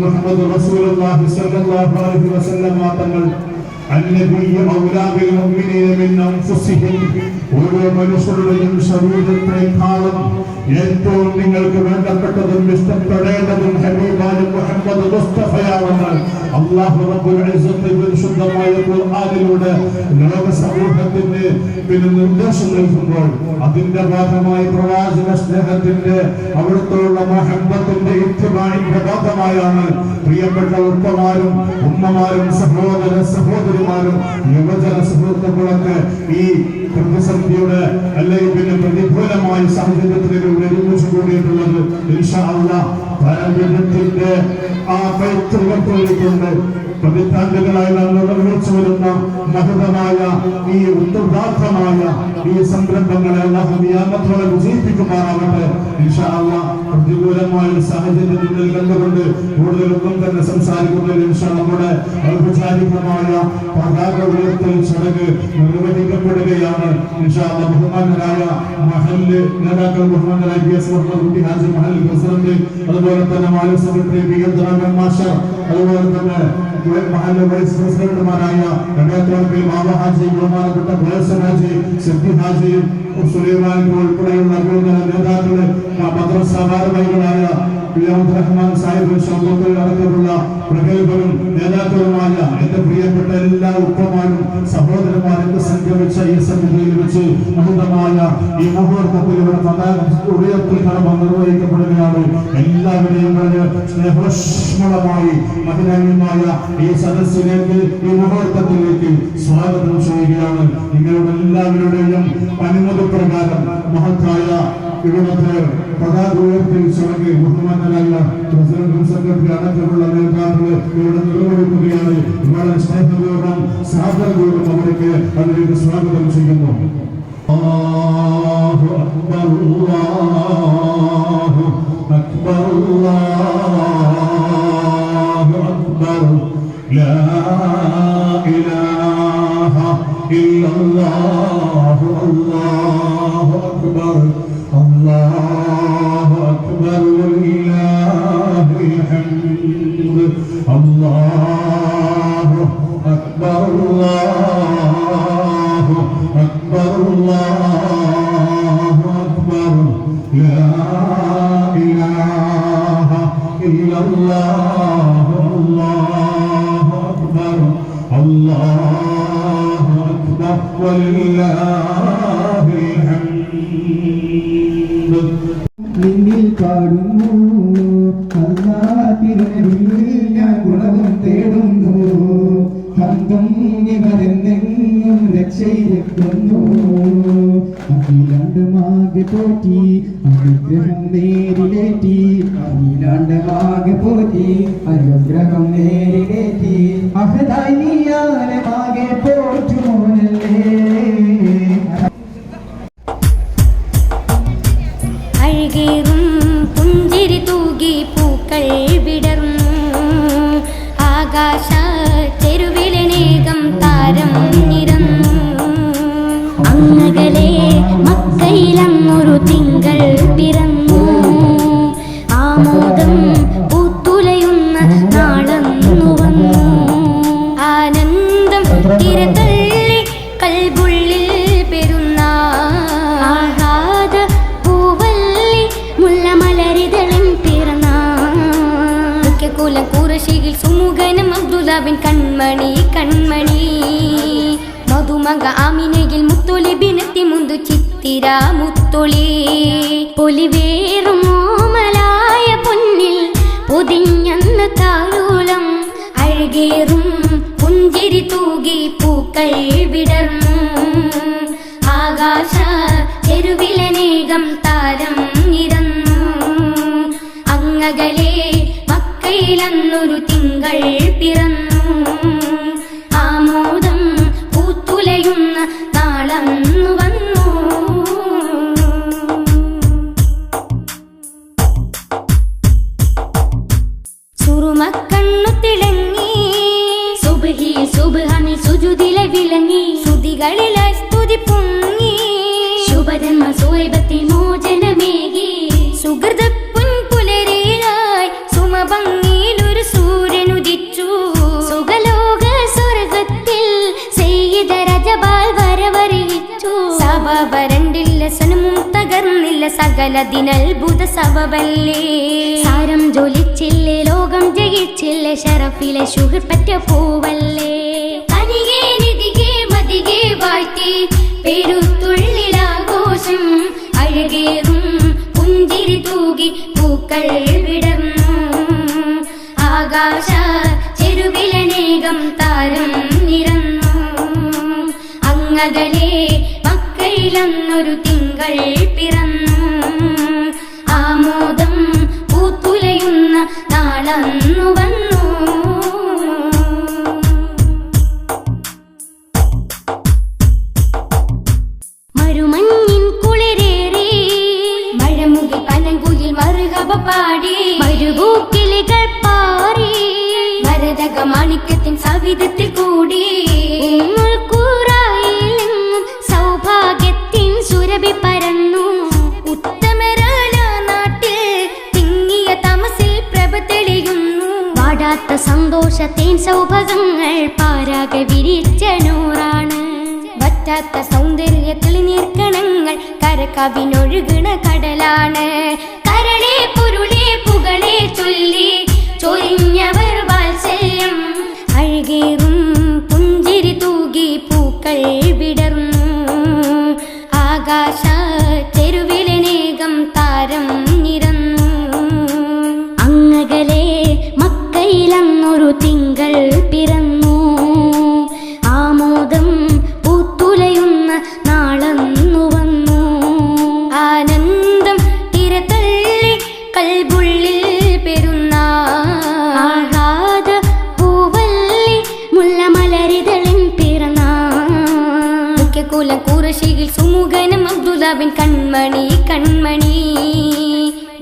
മുഹമ്മദ് റസൂലുള്ളാഹി സ്വല്ലല്ലാഹു അലൈഹി വസല്ലം തങ്ങൾ അന്നബിയ മൗലാബിൽ മുഅ്മിനീന മിൻ അൻഫുസിഹിം ഓരോ മനുഷ്യരുടെയും ശരീരത്തെക്കാളും ഏറ്റവും നിങ്ങൾക്ക് വേണ്ടപ്പെട്ടതും ഇഷ്ടപ്പെടേണ്ടതും അള്ളാഹു റബ്ബുൽ ഇസ്സത്ത് പരിശുദ്ധമായ ഖുർആനിലൂടെ ലോക സമൂഹത്തിന് പിന്നെ നിർദ്ദേശം നൽകുമ്പോൾ അതിന്റെ ഭാഗമായി പ്രവാചക സ്നേഹത്തിന്റെ അവിടുത്തോടുള്ള മഹബത്തിന്റെ ഇത്യമാണിന്റെ ഭാഗമായാണ് പ്രിയപ്പെട്ട ഉപ്പമാരും ഉമ്മമാരും സഹോദര സഹോദരിമാരും യുവജന സുഹൃത്തുക്കളൊക്കെ ഈ പ്രതിസന്ധിയുടെ അല്ലെങ്കിൽ പിന്നെ പ്രതികൂലമായ സാഹചര്യത്തിലൂടെ ഒരുമിച്ച് കൂടിയിട്ടുള്ളത് ഇൻഷാ അല്ലാഹ്. പാരമ്പര്യത്തിന്റെ ആ പൈതൃകത്തോടുകൊണ്ട് പതിറ്റാണ്ടുകളായി നാം നിർവഹിച്ചു വരുന്ന മഹതമായ ഈ ഉത്തരവാദമായ ഈ സംരംഭങ്ങളെ അല്ലാഹു നിയാമത്തോടെ വിജയിപ്പിക്കുമാറാവട്ടെ ഇൻഷാ അല്ലാഹ് പ്രതികൂലമായ ഒരു സാഹചര്യത്തിൽ കണ്ടുകൊണ്ട് കൂടുതലൊന്നും തന്നെ സംസാരിക്കുന്നതിൽ ഇൻഷാ നമ്മുടെ ഔപചാരികമായ പതാക ഉയർത്തൽ ചടങ്ങ് നിർവഹിക്കപ്പെടുകയാണ്. ഇൻഷാ ബഹുമാനരായ മഹല്ല് നേതാക്കൾ ബഹുമാനരായ പി എസ് മുഹമ്മദ് കുട്ടി ഹാജി മഹൽ പ്രസിഡന്റ് അതുപോലെ തന്നെ മാലി സെക്രട്ടറി പി എം ദ്രാവൺ മാസ്റ്റർ അതുപോലെ തന്നെ മഹല്ല് വൈസ് പ്രസിഡന്റുമാരായ രണ്ടായിരത്തി ബാബ ഹാജി ബഹുമാനപ്പെട്ട ബ്രേസൻ ഹാജി സിദ്ധി ഹാജി സുലൈമാൻ ഉൾപ്പെടെയുള്ള അഭിനന്ദന നേതാക്കൾ മദ്രസ ഭാരവാഹികളായ പി അബ്ദുറഹ്മാൻ സാഹിബ് ഷൗക്കത്തിൽ നടത്തിയിട്ടുള്ള പ്രഗത്ഭരും നേതാക്കളുമായ എന്റെ പ്രിയപ്പെട്ട എല്ലാ ഉപ്പമാരും സഹോദരന്മാരും ഈ മുഹൂർത്തത്തിൽ ഇവിടെ ഉയർത്തൽ കടമ നിർവഹിക്കപ്പെടുകയാണ് എല്ലാവരെയും വളരെ സ്നേഹോഷ്മളമായി മഹിളാന്യമായ ഈ സദസ്സിലേക്ക് ഈ മുഹൂർത്തത്തിലേക്ക് സ്വാഗതം ചെയ്യുകയാണ്. നിങ്ങളുടെ എല്ലാവരുടെയും അനുമതി പ്രകാരം മഹത്തായ ഇവിടുത്തെ പതാക ഉയർത്തൽ ചടങ്ങ് ബഹുമാനായ പ്രസിഡന്റും സെക്രട്ടറി അടക്കമുള്ള നേതാക്കൾ ഇവിടെ നിർവഹിക്കുകയാണ്. വളരെ സ്നേഹപൂർവം സാധനപൂർവം അവർക്ക് അതിലേക്ക് സ്വാഗതം ചെയ്യുന്നു. അല്ലാഹു അക്ബർ അല്ലാഹു അക്ബർ നിന്നിൽ പാടുന്നു ഞാൻ ഗുണവും തേടുന്നു. ഹന്തം ഇവരെന്നെങ്ങും രക്ഷയിലെത്തുന്നു. അഖിലാണ്ടമാകെ പോറ്റി അനുഗ്രഹം നേരിലേറ്റി. അഖിലാണ്ടമാകെ പോറ്റി അനുഗ്രഹം നേരിലേറ്റി. അഹദായി നീയാലമാകെ പോറ്റുമോനല്ലേ അഴകേറും പുഞ്ചിരി തൂകി പൂക്കൾ വിടർന്നു. ആകാശ തെരുവിലനേകം താരം ഇറന്നു അങ്ങകലെ മക്കയിലന്നൊരു തിങ്കൾ പിറന്നു. വരണ്ടില്ല സനമും തകർന്നില്ല സകല സകലതിനത്ഭുത സഭവല്ലേ സാരം ജോലിച്ചില്ലേ ലോകം ജയിച്ചില്ലേ ഷറഫിലെ ഷുഗർ പറ്റ പൂവല്ലേ. വാഴ്ത്തി പെരുത്തുള്ളിലാഘോഷം പുഞ്ചിരി തൂകി പൂക്കൾ ആകാശ ചെരുവിലനേകം താരം നിരന്നു മക്കയിലന്നൊരു തിങ്കൾ പിറന്നു സൗഭഗങ്ങൾ പാരാകെ വിരിച്ച നൂറാണ്. വറ്റാത്ത സൗന്ദര്യ തെളിനീർക്കണങ്ങൾ കരകവിനൊഴുകണ കടലാണ്. കരളെ പൊരുളെ പുകളെ ചൊല്ലി ചൊരിഞ്ഞവർ വാത്സല്യം. അഴുകേറും പുഞ്ചിരി തൂകി പൂക്കൾ വിടർന്നു. ആകാശ തിങ്കൾ പിറന്നു. ആമോദം പൂത്തുലയുന്ന നാളന്നു വന്നു. ആനന്ദം തിരതള്ളി കൽബുള്ളിൽ പെരുന്ന പൂവല്ലി മുല്ലമലരിതളിൻ പിറന്ന. മുഖ്യകുല കുറശിയിൽ സുമുഖനം അബ്ദുലാബിൻ കൺമണി കൺമണി.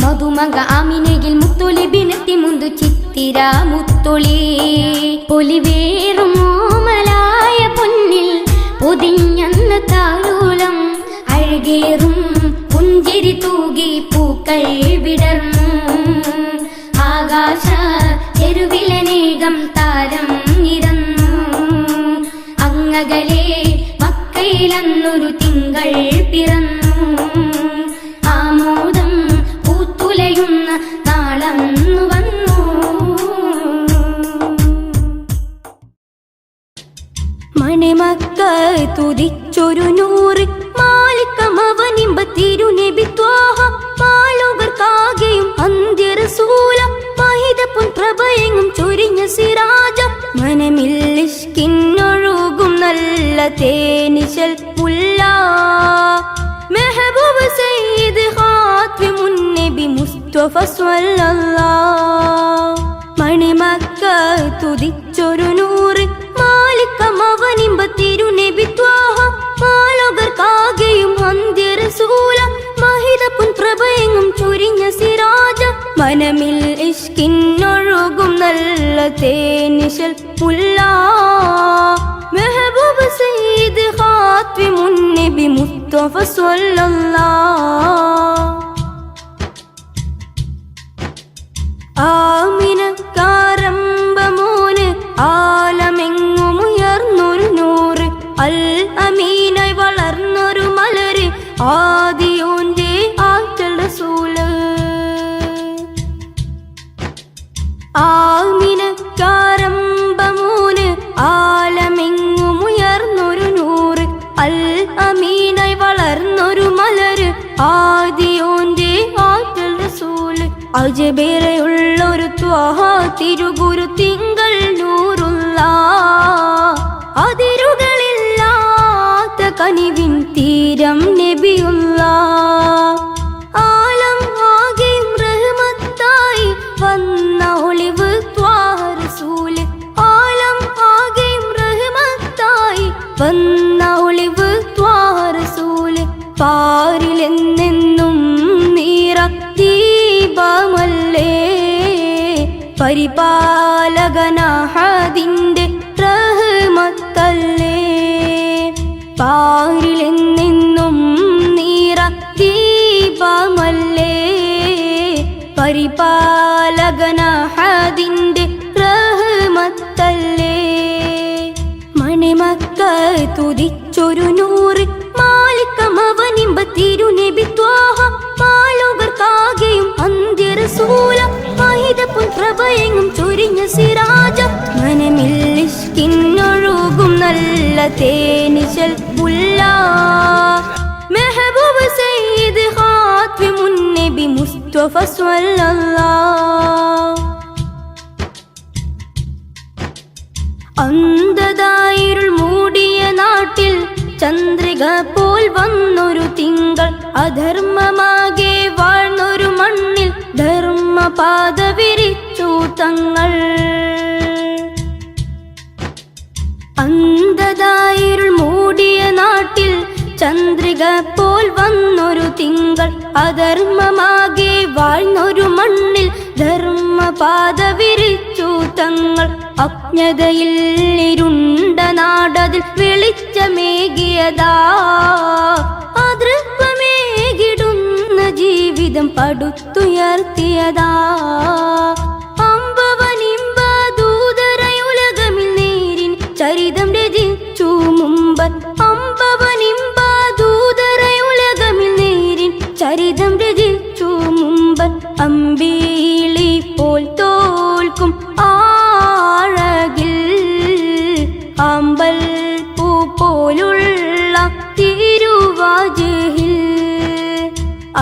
മധുമക ആമിനയിൽ മുത്തുലിബിനത്തി മുന്തു ചിത്തിര മുത്തൊളി പൊലിവേറും ഓമലായ പൊന്നിൽ പൊതിഞ്ഞന്ന് താലോലം അഴകേറും പുഞ്ചിരി തൂകി പൂക്കൾ വിടർന്നു. ആകാശ ചെരുവിലനേകം താരം നിരന്നു. അങ്ങകലെ മക്കയിലന്നൊരു തിങ്കൾ പിറന്നു. മഹിതപ്പുൻ ചൊരിഞ്ഞ സിരാജ. മനമില്ലിഷ്കിന്നൊഴുകും നല്ല തേനിശൽ പുല്ല. മെഹബൂബ് സയ്യിദ് ഹാത്വി മുന്നബി മുസ്തഫ സ്വല്ലല്ലാഹ് മണിമക്ക തുതിച്ചൊരു നൂറ്. മാലിക്കമവനിമ്പ തിരുനെബിത്വാഹ മാലോകർക്കാകെയും അന്ത്യരസൂല. പുൻ പ്രഭയങ്ങും ചൊരിഞ്ഞ സിരാജ. മനമിൽ ഇഷ്കിന്നൊഴുകും നല്ല തേനിശൽ മുല്ല മെഹബൂബ് സയ്യിദ് ഹാത്വി മുന്നബി മുസ്തഫ സ്വല്ലല്ലാഹ് ആമിനക്കാരമ്പമോന് ആലമെങ്ങുമുയർന്നൊരു നൂറ് അൽ അമീനായി വളർന്നൊരു മലര് ആദിയോന്റെ ആമിനക്കാരമ്പമോന് ആലമെങ്ങുമുയർന്നൊരു നൂറ് അൽ അമീനായി വളർന്നൊരു മലര് ആദിയോന്റെ ആറ്റൽ റസൂൽ. അജബേറെയുള്ളൊരു ത്വാഹ തിരുഗുരു തിങ്കൾ നൂറുള്ള. അതിരുകളില്ലാത്ത കനിവിൻ തീരം നബിയുള്ള. പാരിലെന്നെന്നും നീറത്തീപമല്ലേ പരിപാലകനാഹതിന്റെ റഹ്മത്തല്ലേ? പാരിലെന്നെന്നും നീറത്തീപമല്ലേ പരിപാലകനാഹതിന്റെ റഹ്മത്തല്ലേ? മണിമക്ക തുതിച്ചൊരു നൂറ് മാലിക്കമവനിമ്പ തിരുനബി ത്വാഹ മാലോകർക്കാകെയും അന്ത്യരസൂല. മഹിതപ്പുൻ പ്രഭയെങ്ങും ചൊരിഞ്ഞ സിരാജ മനമില്ലിഷ്കിന്നൊഴുകും നല്ല തേനിശൽ പുല്ല. മെഹബൂബ് സയ്യിദ് ഹാത്വി മുന്നബി മുസ്തഫ സ്വല്ലല്ലാഹ് അന്ധതായിരുൾ ചന്ദ്രിക പോൽ വന്നൊരു തിങ്കൾ അധർമ്മമാകെ വാഴ്ന്നൊരു മണ്ണിൽ ധർമ്മപാത വിരിച്ചു തങ്ങൾ. അന്ധതായിരുൾ മൂടിയ നാട്ടിൽ ചന്ദ്രിക പോൽ വന്നൊരു തിങ്കൾ അധർമ്മമാകെ വാഴ്ന്നൊരു മണ്ണിൽ ധർമ്മപാത വിരിച്ചു തങ്ങൾ. അജ്ഞതയിൽ ഇരുണ്ട നാടതിൽ വെളിച്ചമേകിയതാ. അതൃപ്പമേകിടുന്ന ജീവിതം പടുത്തുയർത്തിയതാ.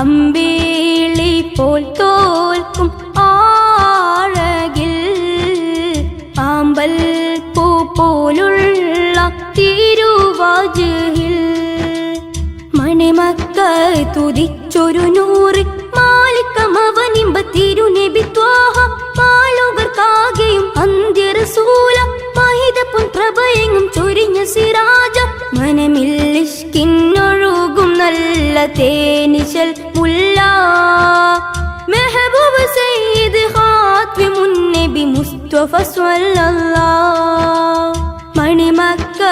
അമ്പേളി പോൽ തോൽക്കും ആഴകിൽ. ആമ്പൽ പൂ പോലുള്ള തിരുവാജഹിൽ മണിമക്ക തുതിച്ചൊരു നൂറ് മാലിക്കമവനിമ്പ തിരുനബി ത്വാഹ മാലോകർക്കാകെയും അന്ത്യരസൂല മഹിതപ്പും പ്രഭയെങ്ങും ചൊരിഞ്ഞ സിരാജ. മനമില്ലിഷ്കിന്നൊഴുകും നല്ല തേനിശൽ മുല്ല. മെഹബൂബ് സയ്യിദ് ഹാത്വി മുന്നബി മുസ്തഫ സ്വല്ലല്ലാഹ് മണിമക്ക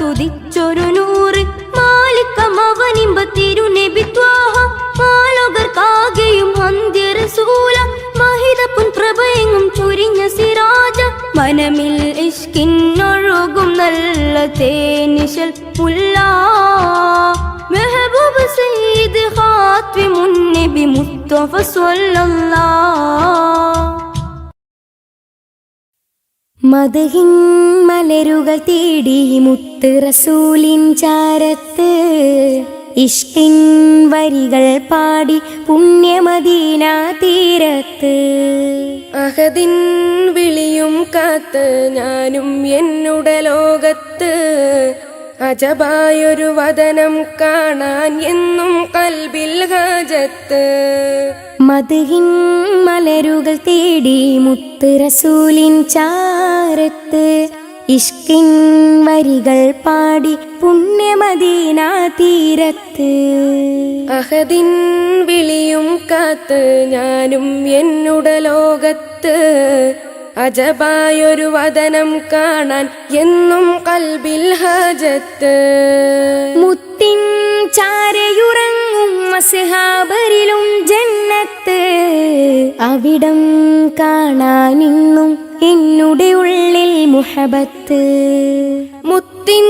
തുതിച്ചൊരു നൂറ്. മാലിക്കമവനിമ്പ തിരുനബി ത്വാഹ. മാലോകർക്കാകെയും അന്ത്യരസൂല. മഹിതപ്പുൻ പ്രഭയങ്ങും ചൊരിഞ്ഞ സിരാജ മനമിൽ ഇഷ്കിന്നൊഴുകും നല്ല തേനിശൽ മുല്ല മെഹബൂബ് സയ്യിദ് ഹാത്വി മുന്നബി മുസ്തഫ സ്വല്ലല്ലാഹ് മതഹിൻ മലരുകൾ തേടി മുത്ത് റസൂലിൻ ചാരത്ത്. ഇഷ്കിൻ വരികൾ പാടി പുണ്യമദീന തീരത്ത്. അഹദിൻ വിളിയും കാത്ത് ഞാനും എന്നുടെ ലോകത്ത് അജബായൊരു വതനം കാണാൻ എന്നും കൽബിൽ ഹാജത്ത്. മതിഹിൻ മലരുകൾ തേടി മുത്ത് റസൂലിൻ ചാരത്ത്. ഇഷ്കിൻ വരികൾ പാടി പുണ്യമദീന തീരത്ത്. അഹദിൻ വിളിയും കാത്ത് ഞാനും എന്നുടെ ലോകത്ത് അജബായൊരു വതനം കാണാൻ എന്നും കൽബിൽ ഹജത്ത്. മുത്തിൻ ചാരയുറങ്ങും മസ്ഹാബരിലും ജന്നത്ത്. അവിടം കാണാനിന്നും എന്നുടെ ഉള്ളിൽ മുഹബത്ത്. മുത്തിൻ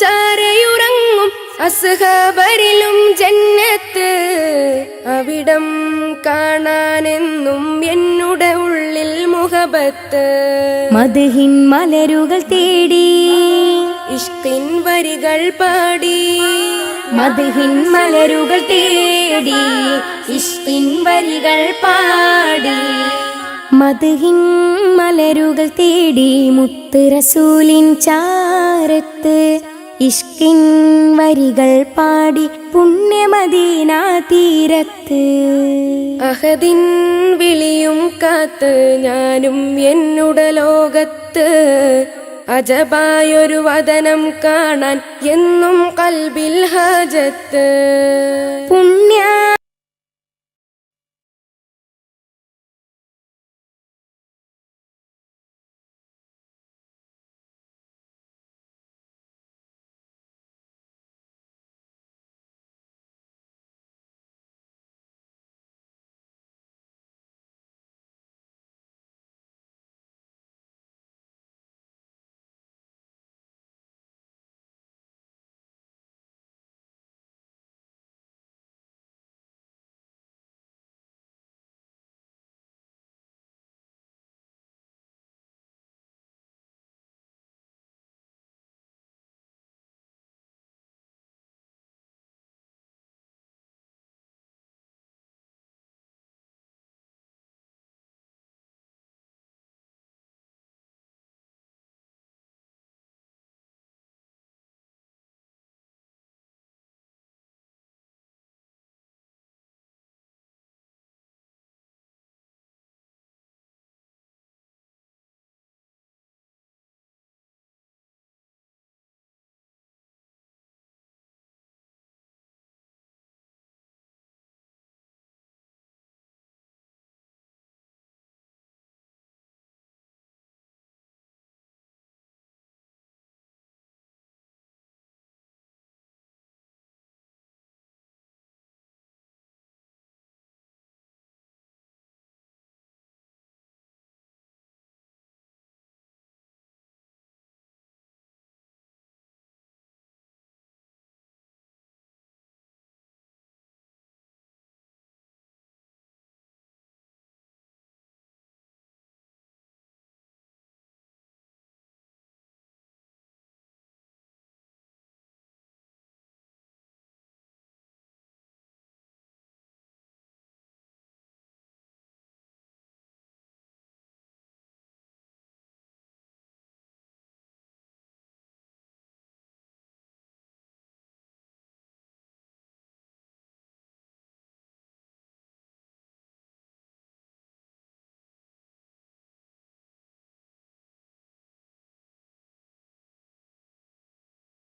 ചാരയുറങ്ങും അസ്ഹബരിലും ജന്നത്ത് അവിടം കാണാനെന്നും എന്നുടെ ഉള്ളിൽ മുഖബത്ത് മധുഹിൻ മലരുകൾ തേടി. ഇഷ്കിൻ വരികൾ പാടി. മധുഹിൻ മലരുകൾ തേടി. ഇഷ്കിൻ വരികൾ പാടി. മധുഹിൻ മലരുകൾ തേടി മുത്ത് റസൂലിൻ ചാരത്ത്. ഇഷ്കിൻ വരികൾ പാടി പുണ്യമദീന തീരത്ത്. അഹദിൻ വിളിയും കാത്ത് ഞാനും എന്നുട ലോകത്ത് അജബായൊരു വദനം കാണാൻ എന്നും കൽബിൽ ഹാജത്ത്. പുണ്യ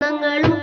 啷个噜？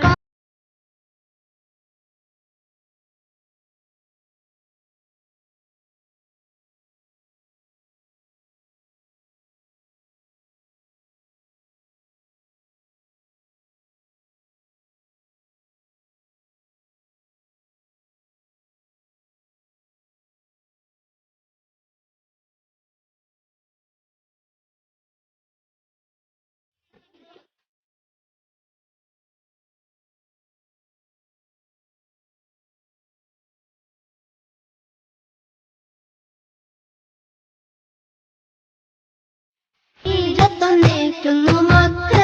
ഈജത്തൊന്നേറ്റുന്നു മൊത്തത്തിൽ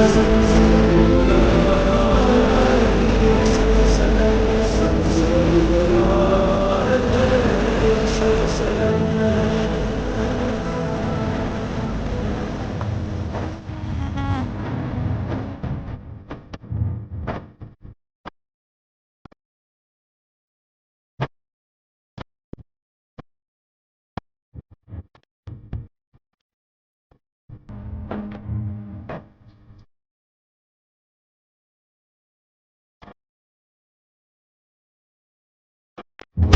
love.